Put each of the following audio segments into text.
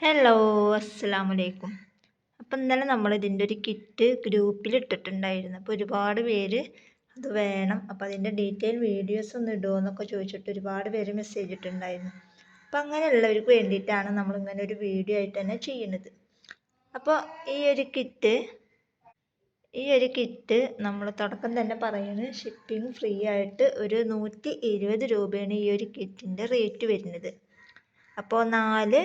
Hello അസ്സാം വലൈക്കും അപ്പം ഇന്നലെ നമ്മൾ ഇതിന്റെ ഒരു കിറ്റ് ഗ്രൂപ്പിൽ ഇട്ടിട്ടുണ്ടായിരുന്നു. അപ്പോൾ ഒരുപാട് പേര് അത് വേണം. അപ്പോൾ അതിന്റെ ഡീറ്റെയിൽ വീഡിയോസ് ഒന്ന് ഇടുമോ എന്നൊക്കെ ചോദിച്ചിട്ട് ഒരുപാട് പേര് മെസ്സേജ് ഇട്ടിട്ടുണ്ടായിരുന്നു. അപ്പോൾ അങ്ങനെയുള്ളവർക്ക് വേണ്ടിയിട്ടാണ് നമ്മളിങ്ങനെ ഒരു വീഡിയോ ആയിട്ട് തന്നെ ചെയ്യുന്നത്. അപ്പോൾ ഈ ഒരു കിറ്റ് ഈ ഒരു കിറ്റ് നമ്മൾ തുടക്കം തന്നെ പറയുന്നത് ഷിപ്പിംഗ് ഫ്രീ ആയിട്ട് ഒരു നൂറ്റി ഇരുപത് രൂപയാണ് ഈ ഒരു കിറ്റിന്റെ റേറ്റ് വരുന്നത്. അപ്പോൾ നാല്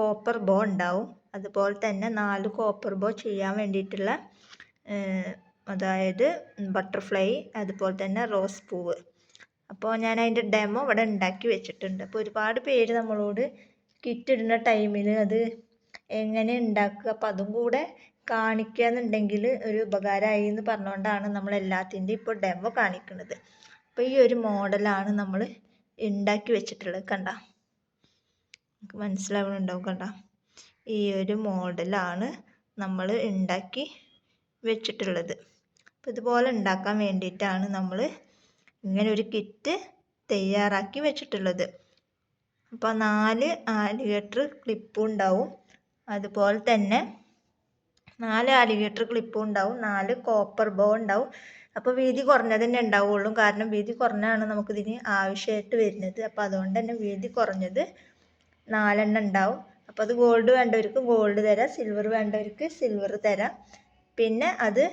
കോപ്പർ ബോ ഉണ്ടാവും. അതുപോലെ തന്നെ നാല് കോപ്പർ ബോ ചെയ്യാൻ വേണ്ടിയിട്ടുള്ള അതായത് ബട്ടർഫ്ലൈ അതുപോലെ തന്നെ റോസ് പൂവ്. അപ്പോൾ ഞാൻ അതിന്റെ ഡെമോ ഇവിടെ ഉണ്ടാക്കി വെച്ചിട്ടുണ്ട്. അപ്പോൾ ഒരുപാട് പേര് നമ്മളോട് കിറ്റ് ഇടുന്ന ടൈമിൽ അത് എങ്ങനെ ഉണ്ടാക്കുക? അപ്പോൾ അതും കൂടെ കാണിക്കുക എന്നുണ്ടെങ്കിൽ ഒരു ഉപകാരമായി എന്ന് പറഞ്ഞുകൊണ്ടാണ് നമ്മൾ എല്ലാത്തിന്റെയും ഇപ്പോൾ ഡെമോ കാണിക്കുന്നത്. അപ്പോൾ ഈ ഒരു മോഡലാണ് നമ്മൾ ഉണ്ടാക്കി വെച്ചിട്ടുള്ളത്. കണ്ട? നമുക്ക് മനസ്സിലാവുന്നുണ്ടാവും കണ്ട. ഈ ഒരു മോഡലാണ് നമ്മൾ ഉണ്ടാക്കി വെച്ചിട്ടുള്ളത്. അപ്പോൾ ഇതുപോലെ ഉണ്ടാക്കാൻ വേണ്ടിയിട്ടാണ് നമ്മൾ ഇങ്ങനെ ഒരു കിറ്റ് തയ്യാറാക്കി വെച്ചിട്ടുള്ളത്. അപ്പോൾ നാല് ആലിഗേറ്റർ ക്ലിപ്പും ഉണ്ടാവും. അതുപോലെ തന്നെ നാല് ആലിഗേറ്റർ ക്ലിപ്പും ഉണ്ടാവും. നാല് കോപ്പർ ബോ ഉണ്ടാവും. അപ്പോൾ വീതി കുറഞ്ഞത് തന്നെ ഉണ്ടാവുള്ളൂ. കാരണം വീതി കുറഞ്ഞാണ് നമുക്കിതിന് ആവശ്യമായിട്ട് വരുന്നത്. അപ്പോൾ അതുകൊണ്ട് തന്നെ വീതി കുറഞ്ഞത് നാലെണ്ണം ഉണ്ടാവും. അപ്പോൾ അത് ഗോൾഡ് വേണ്ടവർക്ക് ഗോൾഡ് തരാം സിൽവർ വേണ്ടവർക്ക് സിൽവർ തരാം. പിന്നെ അത്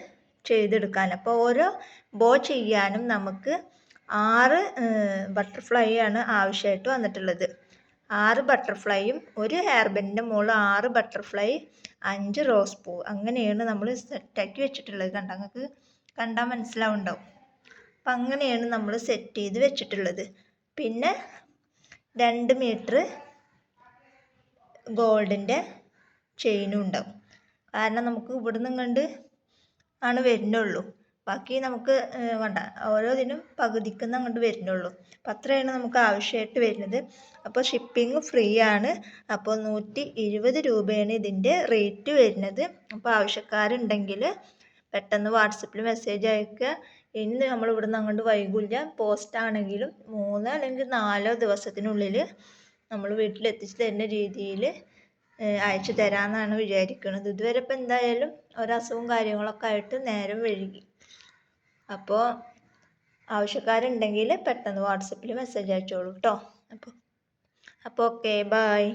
ചെയ്തെടുക്കാൻ. അപ്പോൾ ഓരോ ബോ ചെയ്യാനും നമുക്ക് ആറ് ബട്ടർഫ്ലൈ ആണ് ആവശ്യമായിട്ട് വന്നിട്ടുള്ളത്. ആറ് ബട്ടർഫ്ലൈയും ഒരു ഹെയർ ബെൻഡിന്റെ മുകളിൽ ആറ് ബട്ടർഫ്ലൈ അഞ്ച് റോസ് പൂ. അങ്ങനെയാണ് നമ്മൾ സെറ്റാക്കി വെച്ചിട്ടുള്ളത്. കണ്ട? നിങ്ങൾക്ക് കണ്ടാൽ മനസ്സിലാവുണ്ടാവും. അപ്പം അങ്ങനെയാണ് നമ്മൾ സെറ്റ് ചെയ്ത് വെച്ചിട്ടുള്ളത്. പിന്നെ രണ്ട് മീറ്റർ ഗോൾഡിന്റെ ചെയിനും ഉണ്ടാവും. കാരണം നമുക്ക് ഇവിടുന്ന് കണ്ട് ആണ് വരുന്നുള്ളൂ. ബാക്കി നമുക്ക് വേണ്ട. ഓരോ ഇതിനും പകുതിക്കുന്ന അങ്ങോട്ട് വരുന്നുള്ളൂ. അപ്പം അത്രയാണ് നമുക്ക് ആവശ്യമായിട്ട് വരുന്നത്. അപ്പോൾ ഷിപ്പിംഗ് ഫ്രീ ആണ്. അപ്പോൾ നൂറ്റി ഇരുപത് രൂപയാണ് ഇതിന്റെ റേറ്റ് വരുന്നത്. അപ്പോൾ ആവശ്യക്കാരുണ്ടെങ്കിൽ പെട്ടെന്ന് വാട്സപ്പിൽ മെസ്സേജ് അയക്കുക. ഇന്ന് നമ്മൾ ഇവിടുന്ന് അങ്ങോട്ട് വൈകില്ല. പോസ്റ്റ് ആണെങ്കിലും മൂന്ന് അല്ലെങ്കിൽ നാലോ ദിവസത്തിനുള്ളിൽ നമ്മൾ വീട്ടിലെത്തിച്ച് തരുന്ന രീതിയിൽ അയച്ചു തരാമെന്നാണ് വിചാരിക്കുന്നത് ഇതുവരെ ഇപ്പം എന്തായാലും ഒരസുഖവും കാര്യങ്ങളൊക്കെ ആയിട്ട് നേരം വൈകി. അപ്പോൾ ആവശ്യക്കാരുണ്ടെങ്കിൽ പെട്ടെന്ന് വാട്സപ്പിൽ മെസ്സേജ് അയച്ചോളൂ കേട്ടോ അപ്പോൾ അപ്പോൾ ഓക്കെ ബായ്.